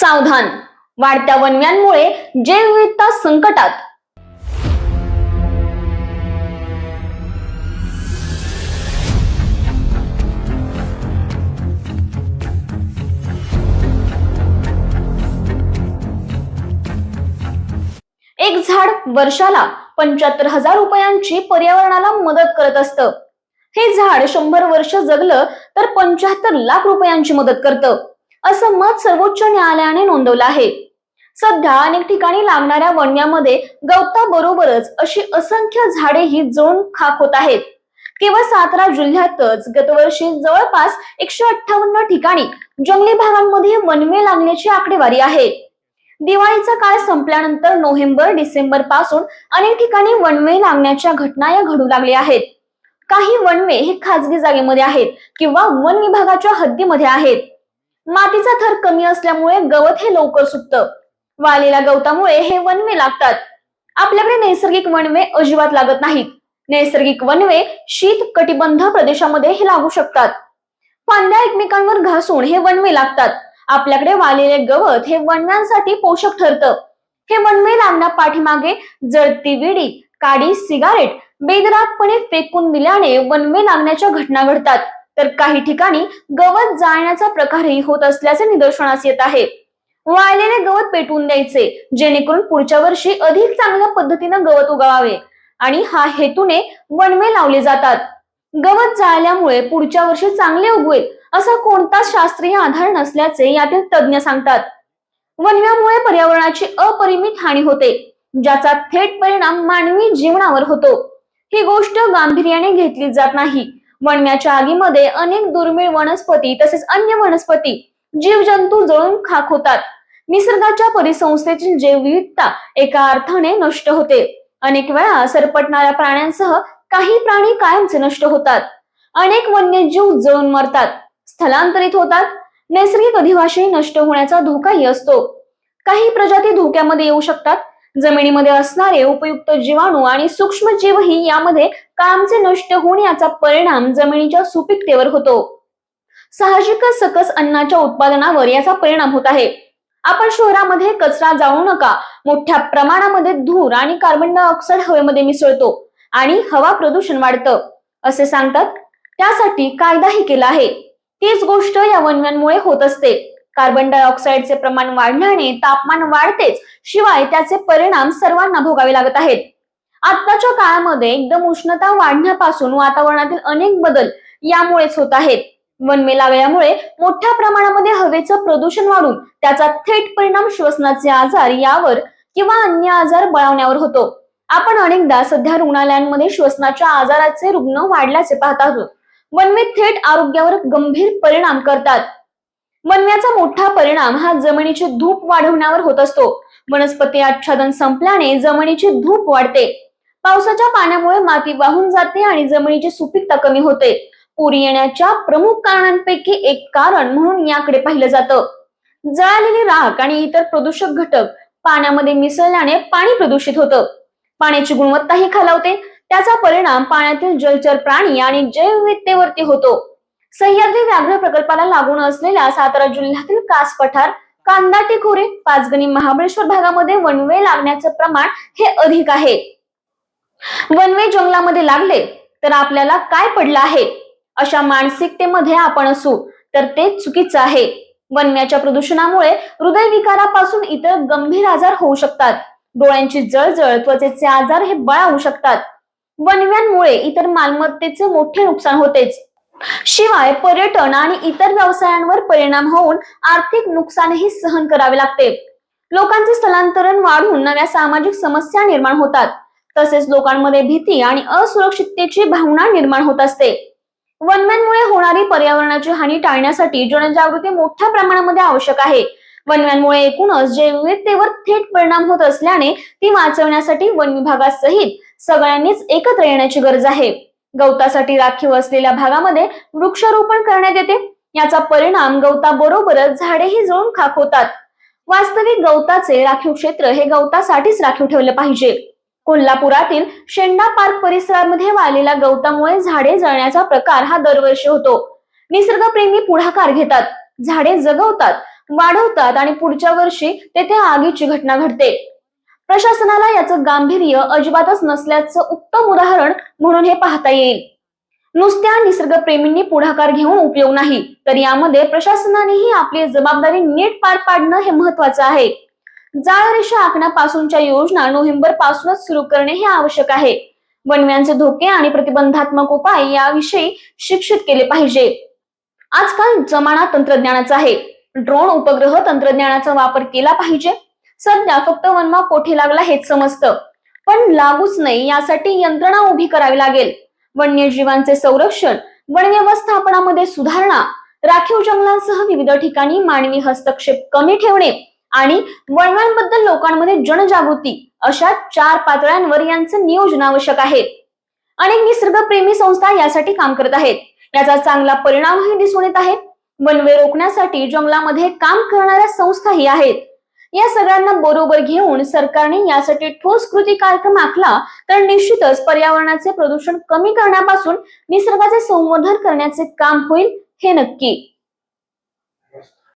सावधान. वाढत्या वनव्यांमुळे जैवविविधता संकटात. एक झाड वर्षाला पंच्याहत्तर हजार रुपयांची पर्यावरणाला मदत करत असतं. हे झाड शंभर वर्ष जगलं तर पंच्याहत्तर लाख रुपयांची मदत करतं. असं मत सर्वोच्च न्यायालयाने नोंदवलं आहे. सध्या अनेक ठिकाणी लागणाऱ्या वणव्यामध्ये गवताबरोबरच अशी असंख्य झाडेही जळून खाक होत आहेत. केवळ सातारा जिल्ह्यातच गतवर्षी जवळपास एकशे अठ्ठावन्न ठिकाणी जंगली भागांमध्ये वनवे लागण्याची आकडेवारी आहे. दिवाळीचा काळ संपल्यानंतर नोव्हेंबर डिसेंबरपासून अनेक ठिकाणी वनवे लागण्याच्या घटना या घडू लागल्या आहेत. काही वनवे हे खाजगी जागेमध्ये आहेत किंवा वन विभागाच्या हद्दीमध्ये आहेत. मातीचा थर कमी असल्यामुळे गवत हे लवकर सुटतं. वाळलेल्या गवतामुळे हे वनवे लागतात. आपल्याकडे नैसर्गिक वनवे अजिबात लागत नाहीत. नैसर्गिक वनवे शीत कटिबंध प्रदेशामध्ये हे लागू शकतात. फांद्या एकमेकांवर घासून हे वनवे लागतात. आपल्याकडे वाळलेले गवत हे वनव्यांसाठी पोषक ठरतं. हे वनवे लागण्या पाठीमागे जळती विडी काडी सिगारेट बेदरातपणे फेकून दिल्याने वनवे लागण्याच्या घटना घडतात. तर काही ठिकाणी गवत जाळण्याचा प्रकारही होत असल्याचे निदर्शनास येत आहे. वाळलेले गवत पेटवून द्यायचे जेणेकरून पुढच्या वर्षी अधिक चांगल्या पद्धतीनं गवत उगवावे आणि हा हेतूने वणवे लावले जातात. गवत जाळल्यामुळे पुढच्या वर्षी चांगले उगवेल असा कोणताच शास्त्रीय आधार नसल्याचे यातील तज्ज्ञ सांगतात. वनव्यामुळे पर्यावरणाची अपरिमित हानी होते ज्याचा थेट परिणाम मानवी जीवनावर होतो. ही गोष्ट गांभीर्याने घेतली जात नाही. वनव्याच्या आगीमध्ये अनेक दुर्मिळ वनस्पती तसेच अन्य वनस्पती जीवजंतू जळून खाक होतात. निसर्गाच्या परिसंस्थेची जैवविविधता एका अर्थाने नष्ट होते. अनेक वेळा सरपटणाऱ्या प्राण्यांसह काही प्राणी कायमचे नष्ट होतात. अनेक वन्यजीव जळून मरतात स्थलांतरित होतात नैसर्गिक अधिवासही नष्ट होण्याचा धोकाही असतो. काही प्रजाती धोक्यामध्ये येऊ शकतात जमिनीमध्ये असणारे उपयुक्त जीवाणू आणि सूक्ष्म जीवही यामध्ये कायमचे नष्ट होऊन याचा परिणाम जमिनीच्या सुपीकतेवर होतो. साहजिकच सकस अन्नाच्या उत्पादनावर याचा परिणाम होत आहे. आपण शहरामध्ये कचरा जाळू नका. मोठ्या प्रमाणामध्ये धूर आणि कार्बन डायऑक्साईड हवेमध्ये मिसळतो आणि हवा प्रदूषण वाढतं. असे सांगतात त्यासाठी कायदाही केला आहे. तीच गोष्ट या वनव्यांमुळे होत असते. कार्बन डायऑक्साईडचे प्रमाण वाढल्याने तापमान वाढतेच शिवाय त्याचे परिणाम सर्वांना भोगावे लागत आहेत. आताच्या काळामध्ये एकदम उष्णता वाढण्यापासून वातावरणातील अनेक बदल यामुळेच होत आहेत. वनमे लागल्यामुळे मोठ्या प्रमाणामध्ये हवेचं प्रदूषण वाढून त्याचा थेट परिणाम श्वसनाचे आजार यावर किंवा अन्य आजार बळावण्यावर होतो. आपण अनेकदा सध्या रुग्णालयांमध्ये श्वसनाच्या आजाराचे रुग्ण वाढल्याचे पाहत आहोत. वनवे थेट आरोग्यावर गंभीर परिणाम करतात. वनव्याचा मोठा परिणाम हा जमिनीची धूप वाढवण्यावर होत असतो. वनस्पती आच्छादन संपल्याने जमिनीची धूप वाढते. पावसाच्या पाण्यामुळे माती वाहून जाते आणि जमिनीची सुपीकता कमी होते. पूर येण्याच्या प्रमुख कारणांपैकी एक कारण म्हणून याकडे पाहिलं जातं. जळालेली राख आणि इतर प्रदूषक घटक पाण्यामध्ये मिसळल्याने पाणी प्रदूषित होतं. पाण्याची गुणवत्ताही खालावते. त्याचा परिणाम पाण्यातील जलचर प्राणी आणि जैवविविधतेवरती होतो. सह्याद्री व्याघ्र प्रकल्पाला लागून असलेल्या सातारा जिल्ह्यातील कास पठार कांदा टिकोरे पाचगणी महाबळेश्वर भागामध्ये वनवे लागण्याचं प्रमाण हे अधिक आहे. वनवे जंगलामध्ये लागले तर आपल्याला काय पडलं आहे? अशा मानसिकतेमध्ये आपण असू तर ते चुकीचं आहे. वनव्याच्या प्रदूषणामुळे हृदयविकारापासून इतर गंभीर आजार होऊ शकतात. डोळ्यांची जळजळ त्वचेचे आजार हे बळावू शकतात. वनव्यांमुळे इतर मालमत्तेचे मोठे नुकसान होतेच. शिवाय पर्यटन आणि इतर व्यवसायांवर परिणाम होऊन आर्थिक नुकसानही सहन करावे लागते. लोकांचे स्थलांतरण वाढून नव्या सामाजिक समस्या निर्माण होतात. तसेच लोकांमध्ये भीती आणि असुरक्षिततेची भावना निर्माण होत असते. वनव्यांमुळे होणारी पर्यावरणाची हानी टाळण्यासाठी जनजागृती मोठ्या प्रमाणामध्ये आवश्यक आहे. वनव्यांमुळे एकूणच जैवविविधतेवर थेट परिणाम होत असल्याने ती वाचवण्यासाठी वन विभागासहित सगळ्यांनीच एकत्र येण्याची गरज आहे. गवतासाठी राखीव असलेल्या भागामध्ये वृक्षारोपण करण्यात येते. याचा परिणाम गवताबरोबरच झाडेही जळून खाक होतात. वास्तविक गवताचे राखीव क्षेत्र हे गवतासाठीच राखीव ठेवले पाहिजे. कोल्हापुरातील शेंडा पार्क परिसरामध्ये वाढलेल्या गवतामुळे झाडे जळण्याचा प्रकार हा दरवर्षी होतो. निसर्गप्रेमी पुढाकार घेतात. झाडे जगवतात वाढवतात आणि पुढच्या वर्षी तेथे आगीची घटना घडते. प्रशासनाला याचं गांभीर्य अजिबातच नसल्याचं उत्तम उदाहरण म्हणून हे पाहता येईल. नुसत्या निसर्गप्रेमींनी पुढाकार घेऊन उपयोग नाही तर यामध्ये प्रशासनानेही आपली जबाबदारी नीट पार पाडणं हे महत्वाचं आहे. जाळ रेषा आखण्यापासूनच्या योजना नोव्हेंबर पासूनच सुरू करणे हे आवश्यक आहे. वनव्यांचे धोके आणि प्रतिबंधात्मक उपाय याविषयी शिक्षित केले पाहिजे. आजकाल जमाना तंत्रज्ञानाचा आहे. ड्रोन उपग्रह तंत्रज्ञानाचा वापर केला पाहिजे. सध्या फक्त वनमा कोठे लागला हेच समजतं. पण लागूच नाही यासाठी यंत्रणा उभी करावी लागेल. वन्यजीवांचे संरक्षण वन व्यवस्थापनामध्ये सुधारणा राखीव जंगलांसह विविध ठिकाणी मानवी हस्तक्षेप कमी ठेवणे आणि वनव्यांबद्दल लोकांमध्ये जनजागृती अशा चार पातळ्यांवर यांचं नियोजन आवश्यक आहे. अनेक निसर्गप्रेमी संस्था यासाठी काम करत आहेत. याचा चांगला परिणामही दिसून येत आहे. वनवे रोखण्यासाठी जंगलामध्ये काम करणाऱ्या संस्थाही आहेत. या सगळ्यांना बरोबर घेऊन सरकारने यासाठी ठोस कृती कार्यक्रम आखला तर निश्चितच पर्यावरणाचे प्रदूषण कमी करण्यापासून निसर्गाचे संवर्धन करण्याचे काम होईल हे नक्की.